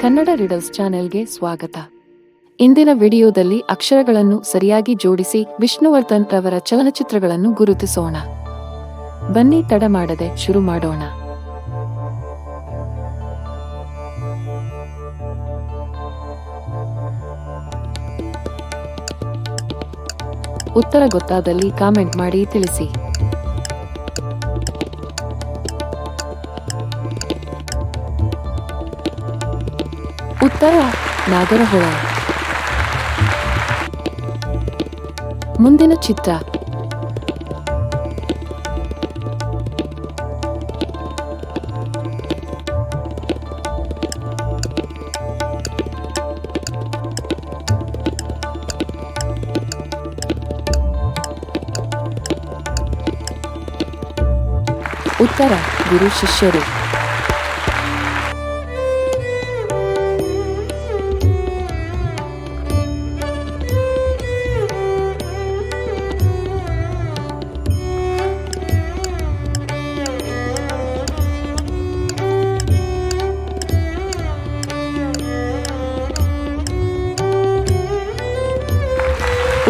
Kannada riddles ಚಾನೆಲ್ಗೆ ಸ್ವಾಗತ. ಇಂದಿನ ವಿಡಿಯೋದಲ್ಲಿ ಅಕ್ಷರಗಳನ್ನು ಸರಿಯಾಗಿ ಜೋಡಿಸಿ ವಿಷ್ಣುವರ್ಧನ್ ರವರ ಚಲನಚಿತ್ರಗಳನ್ನು ಗುರುತಿಸೋಣ. ಬನ್ನಿ ತಡ ಮಾಡದೆ ಶುರು ಮಾಡೋಣ. ಉತ್ತರ ಗೊತ್ತಾದಲ್ಲಿ ಕಾಮೆಂಟ್ ಮಾಡಿ ತಿಳಿಸಿ. ಉತ್ತರ ನಾಗರಹೊಳೆ. ಮುಂದಿನ ಚಿತ್ರ. ಉತ್ತರ ಗುರು ಶಿಷ್ಯರು.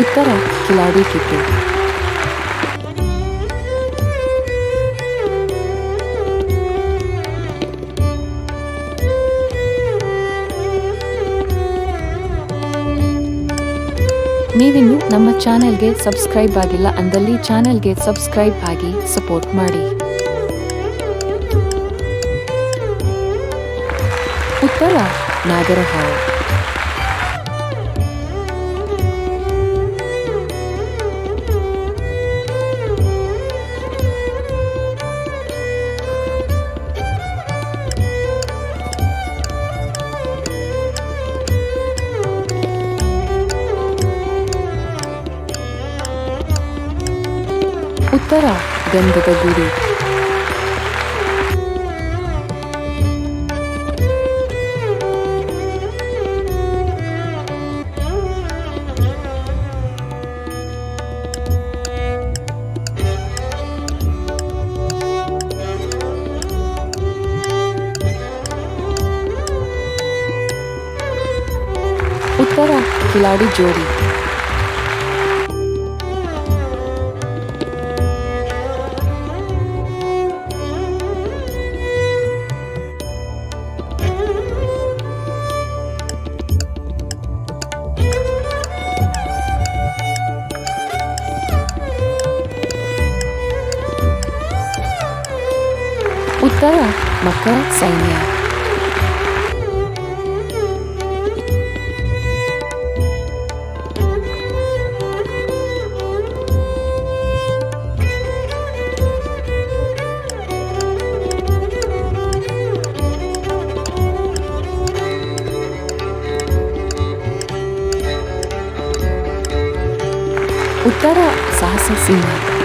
ಉತ್ತರ ಕಿಲಾಡಿ ಕಿತ್ತು ನೀವಿನ್ನು ನಮ್ಮ ಚಾನೆಲ್ಗೆ ಸಬ್ಸ್ಕ್ರೈಬ್ ಆಗಿಲ್ಲ ಅಂದಲ್ಲಿ ಚಾನೆಲ್ಗೆ ಸಬ್ಸ್ಕ್ರೈಬ್ ಆಗಿ ಸಪೋರ್ಟ್ ಮಾಡಿ. ಉತ್ತರ ನಾಗರಹಾವು ಉತ್ತರ ಗಂಧದ ಗುಡಿ ಉತ್ತರ ಕಿಲಾಡಿ ಜೋಡಿ kalah, maka sayangnya. Utara Sahasa Singa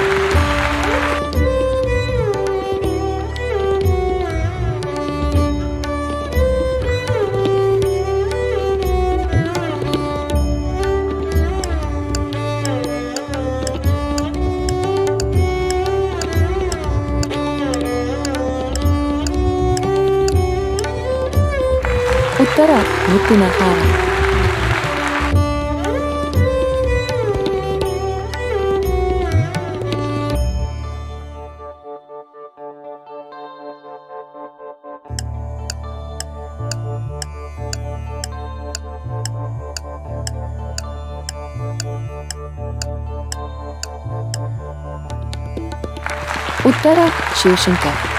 からムクナハーラウッタラ中心化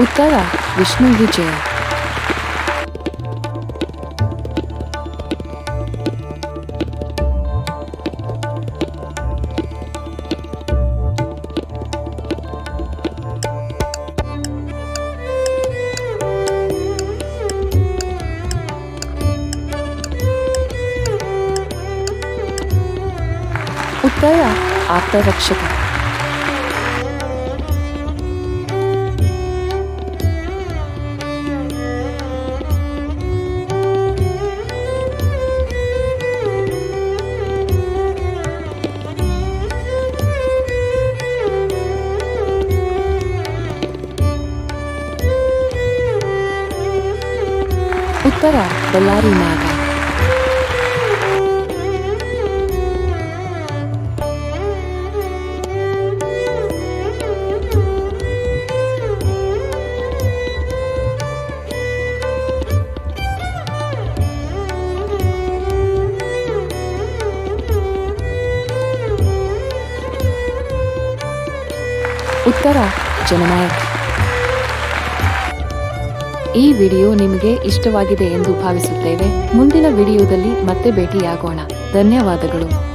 उत्तर विष्णु विजय। उत्तरा आपका रक्षक। però quella rimanga. उत्तरा जननायक ಈ ವಿಡಿಯೋ ನಿಮಗೆ ಇಷ್ಟವಾಗಿದೆ ಎಂದು ಭಾವಿಸುತ್ತೇವೆ. ಮುಂದಿನ ವಿಡಿಯೋದಲ್ಲಿ ಮತ್ತೆ ಭೇಟಿಯಾಗೋಣ. ಧನ್ಯವಾದಗಳು.